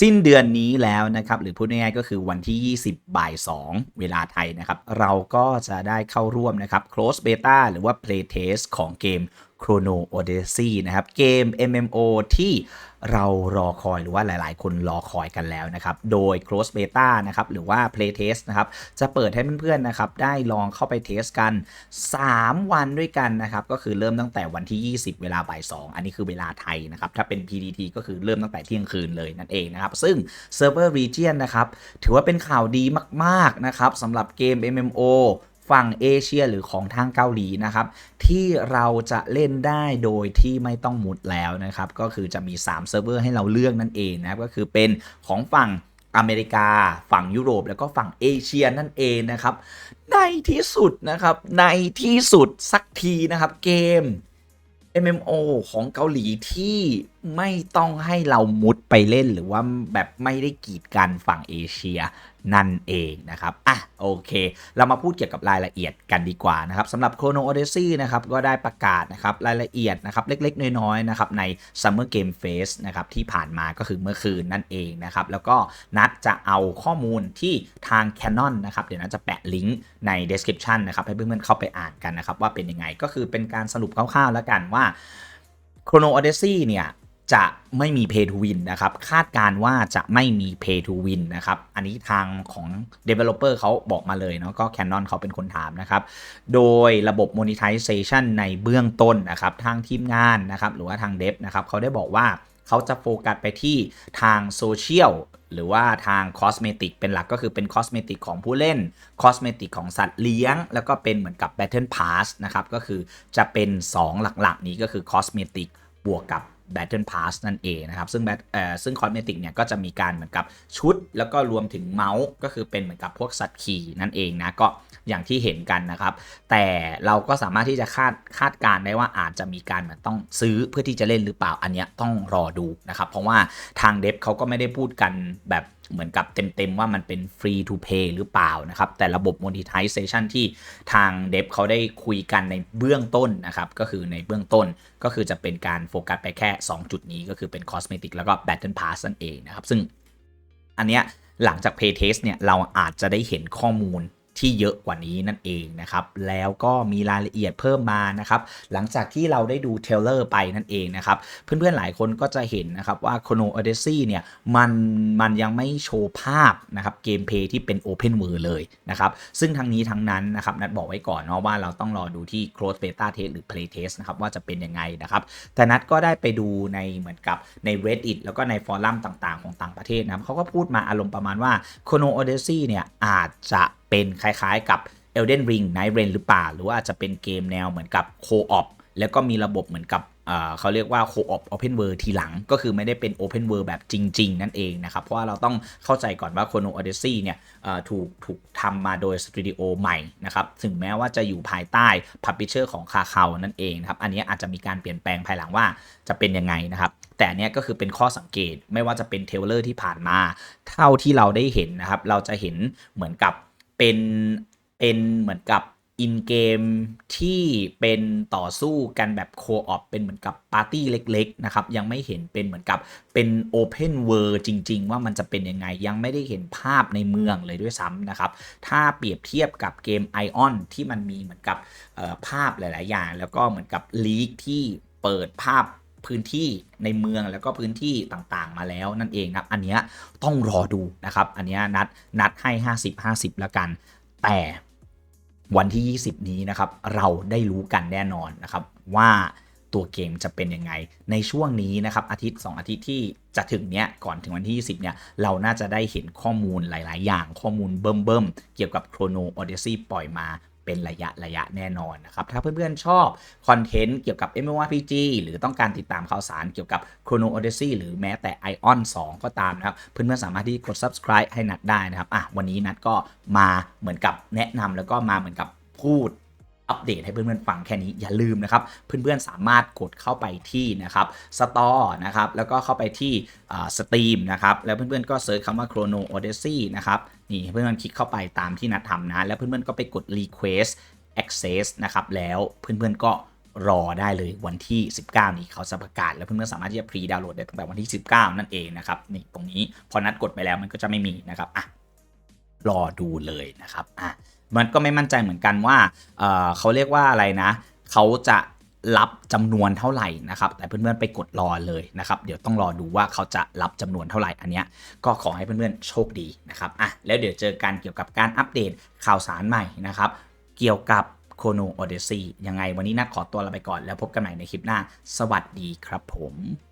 สิ้นเดือนนี้แล้วนะครับ หรือพูดง่ายๆก็คือวันที่ 20 บ่าย 2 เวลาไทยนะครับ เราก็จะได้เข้าร่วมนะครับ close beta หรือว่า play test ของเกม Chrono Odyssey นะครับ เกม MMO ที่เรารอคอยหรือว่าหลายๆ คนรอคอยกันแล้วนะครับ โดย close beta นะครับ หรือว่า play test นะครับ จะเปิดให้เพื่อนๆนะครับ ได้ลองเข้าไปเทสกัน 3 วันด้วยกันนะครับ ก็คือเริ่มตั้งแต่วันที่ 20 เวลาบ่าย 2 อันนี้คือเวลาไทยนะครับ ถ้าเป็น PDT ก็คือเริ่มตั้งแต่เที่ยงคืนเลยนั่นเองนะครับ ซึ่ง Server Region นะครับ ถือว่าเป็นข่าวดีมาก ๆ นะครับสำหรับเกม MMO ฝั่งเอเชียหรือของทางเกาหลีนะครับ ที่เราจะเล่นได้โดยที่ไม่ต้องมุดแล้วนะครับ ก็คือจะมี3เซิร์ฟเวอร์ให้เราเลือกนั่นเองนะครับ ก็คือเป็นของฝั่งอเมริกา ฝั่งยุโรป แล้วก็ฝั่งเอเชียนั่นเองนะครับ ในที่สุดนะครับ ในที่สุดสักทีนะครับเกม MMO ของเกาหลีที่ ไม่ต้องให้เรามุดไปเล่นหรือว่าแบบไม่ได้กีดกันฝั่งเอเชียนั่นเองนะครับ อะ โอเค เรามาพูดเกี่ยวกับรายละเอียดกันดีกว่านะครับสำหรับ Chrono Odyssey นะครับ ก็ได้ประกาศนะครับ รายละเอียดนะครับ เล็กๆ น้อยๆ นะครับ ใน Summer Game Fest นะครับ ที่ผ่านมาก็คือเมื่อคืนนั่นเองนะครับ แล้วก็นัดจะเอาข้อมูลที่ทาง Canon นะครับ เดี๋ยวนัดจะแปะลิงก์ใน description นะครับ ให้เพื่อนๆ เข้าไปอ่านกันนะครับ ว่าเป็นยังไง ก็คือเป็นการสรุปคร่าวๆ แล้วกันว่า Chrono Odyssey เนี่ย จะไม่มี Pay to Win นะครับ คาดการว่าจะไม่มี Pay to Win นะครับ อันนี้ทางของ Developer เขาบอกมาเลยเนาะก็ Canon เขาเป็นคนถามนะครับ โดยระบบ Monetization ในเบื้องต้นนะครับ ทางทีมงานนะครับ หรือว่าทางเดฟนะครับเขาได้บอกว่าเขาจะโฟกัสไปที่ทางโซเชียลหรือว่าทางคอสเมติกเป็นหลักก็คือเป็นคอสเมติกของผู้เล่นคอสเมติกของสัตว์เลี้ยง แล้วก็เป็นเหมือนกับ Battle Pass นะครับ ก็คือจะเป็น 2 หลักๆ นี้ก็คือคอสเมติกบวกกับ Battle Pass นั่นเองนะครับ ซึ่งแบตเอ่อซึ่งคอสเมติกเนี่ยก็จะมีการเหมือนกับชุด แล้วก็รวมถึงเมาส์ก็คือเป็นเหมือนกับพวกสัตว์ขี่นั่นเองนะก็อย่างที่เห็นกันนะครับ แต่เราก็สามารถที่จะคาดคาดการณ์ได้ว่าอาจจะมีการเหมือนต้องซื้อเพื่อที่จะเล่นหรือเปล่าอันเนี้ยต้องรอดูนะครับ เพราะว่าทางเดฟเขาก็ไม่ได้พูดกันแบบ เหมือนกับเต็ม ๆ ว่ามันเป็นฟรีทูเพย์หรือเปล่านะครับ แต่ระบบ monetization ที่ทางเดฟเขาได้คุยกันในเบื้องต้นนะครับ ก็คือในเบื้องต้นก็คือจะเป็นการโฟกัสไปแค่ 2 จุดนี้ก็คือเป็น cosmetic แล้วก็ battle pass นั่นเองนะครับ ซึ่งอันเนี้ยหลังจาก play test เนี่ยเราอาจจะได้เห็นข้อมูล ที่เยอะกว่านี้นั่นเองนะครับ แล้วก็มีรายละเอียดเพิ่มมานะครับ หลังจากที่เราได้ดูเทเลอร์ไปนั่นเองนะครับ เพื่อนๆหลายคนก็จะเห็นนะครับว่า Chrono Odyssey เนี่ยมันมันยังไม่โชว์ภาพนะครับเกมเพย์ที่เป็น Open World เลยนะครับ ซึ่งทั้งนี้ทั้งนั้นนะครับนัดบอกไว้ก่อนเนาะว่าเราต้องรอดูที่ Close Beta Test หรือ Play Test นะครับว่าจะเป็นยังไงนะครับ แต่นัดก็ได้ไปดูในเหมือนกับใน Reddit แล้วก็ในฟอรัมต่างๆ ของต่างประเทศนะครับเขาก็พูดมาอารมณ์ประมาณว่า Chrono Odyssey เนี่ยอาจจะ เป็นคล้ายๆกับ Elden Ring Night Rain หรือเปล่า หรือว่าอาจจะเป็นเกมแนวเหมือนกับ Co-op แล้วก็มีระบบเหมือนกับเขาเรียกว่า Co-op Open World ทีหลัง ก็คือไม่ได้เป็น Open World แบบจริง ๆ นั่นเองนะครับ เพราะว่าเราต้องเข้าใจก่อนว่า Chrono Odyssey เนี่ยถูกถูกทำมาโดยสตูดิโอใหม่นะครับ ถึงแม้ว่าจะอยู่ภายใต้ Publisher ของคาคานั่นเองนะครับ อันนี้อาจจะมีการเปลี่ยนแปลงภายหลังว่าจะเป็นยังไงนะครับแต่เนี้ยก็คือเป็นข้อสังเกตไม่ว่าจะเป็นเทเลอร์ที่ผ่านมา เท่าที่เราได้เห็นนะครับ เราจะเห็นเหมือนกับ เป็นเป็นเหมือนกับอินเกมที่เป็นต่อสู้กันแบบโคออปเป็นเหมือนกับปาร์ตี้เล็กๆนะครับยังไม่เห็นเป็นเหมือนกับเป็นโอเพนเวิร์จริง ๆ ว่ามันจะเป็นยังไงยังไม่ได้เห็นภาพในเมืองเลยด้วยซ้ำนะครับ ถ้าเปรียบเทียบกับเกม Ion ที่มันมีเหมือนกับภาพหลาย ๆ อย่าง แล้วก็เหมือนกับลีกที่เปิดภาพพื้นที่ในเมืองแล้วก็พื้นที่ต่างๆ มาแล้วนั่นเองครับอันเนี้ยต้องรอดูนะครับ อันเนี้ยนัดนัดให้ 50 50 แล้วกัน แต่วันที่ 20 นี้นะครับ เราได้รู้กันแน่นอนนะครับ ว่าตัวเกมจะเป็นยังไง ในช่วงนี้นะครับ อาทิตย์ 2 อาทิตย์ที่จะถึงเนี้ยก่อนถึงวันที่ 20 เนี่ย เราน่าจะได้เห็นข้อมูลหลาย ๆ อย่างข้อมูลเบิ่มๆเกี่ยวกับ Chrono Odyssey ปล่อยมา เป็นระยะระยะแน่นอนนะครับ ถ้าเพื่อนๆชอบคอนเทนต์เกี่ยวกับ MMORPG หรือต้องการติดตามข่าวสารเกี่ยวกับ Chrono Odyssey หรือแม้แต่ Ion 2 ก็ตามนะครับ เพื่อนๆสามารถที่กด subscribe ให้นัดได้นะครับอะวันนี้นัดก็มาเหมือนกับแนะนำแล้วก็มาเหมือนกับพูด อัปเดตให้เพื่อนๆฟังแค่นี้อย่าลืมนะครับเพื่อนๆสามารถกดเข้าไปที่นะครับสตอร์นะครับแล้วก็เข้าไปที่สตรีมนะครับแล้วเพื่อนๆก็เซิร์ชคำว่า Chrono Odyssey นะครับนี่เพื่อนๆคลิกเข้าไปตามที่นัดทำนะ แล้วเพื่อนๆก็ไปกด Request Access นะครับแล้วเพื่อนๆก็รอได้เลยวันที่ 19 นี้เขาจะประกาศ แล้วเพื่อนๆสามารถที่จะพรีดาวน์โหลดได้ตั้งแต่วันที่ 19 นั่นเองนะครับนี่ตรงนี้พอนัดกดไปแล้วมันก็จะไม่มีนะครับอะรอดูเลยนะครับอะ มันก็ไม่มั่นใจเหมือนกันว่าเเขาเรียกว่าอะไรนะ เขาจะรับจำนวนเท่าไหร่นะครับ แต่เพื่อนๆไปกดรอเลยนะครับ เดี๋ยวต้องรอดูว่าเขาจะรับจำนวนเท่าไหร่อันเนี้ยก็ขอให้เพื่อนๆโชคดีนะครับอะแล้วเดี๋ยวเจอกันเกี่ยวกับการอัปเดตข่าวสารใหม่นะครับ เกี่ยวกับโคโนโอเดซียังไงวันนี้นัดขอตัวลาไปก่อนแล้วพบกันใหม่ในคลิปหน้า สวัสดีครับผม